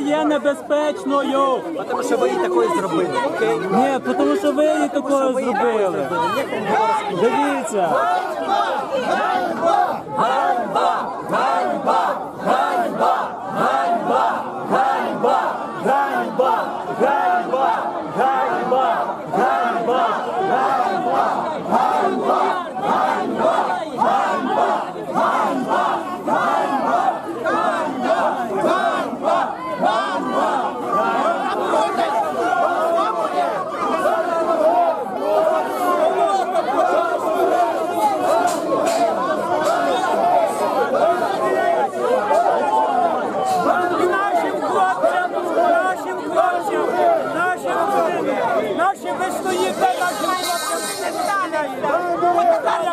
є небезпечною. Тому що ви її такою зробили, окей? Ні, тому що ви її такою зробили. Дивіться. Ганьба! Ганьба! Ганьба! Ганьба! Ганьба! Ганьба! Ганьба! Нашим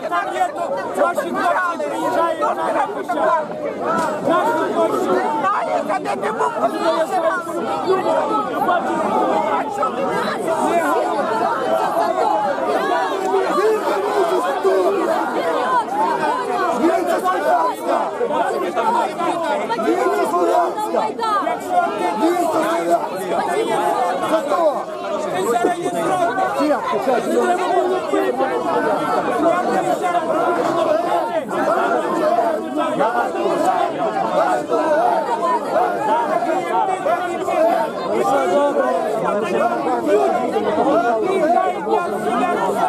там є, то наші хлопці приїжджають на захищати. Наші хлопці. Ти зараз є зробив. Все добре. どうだ?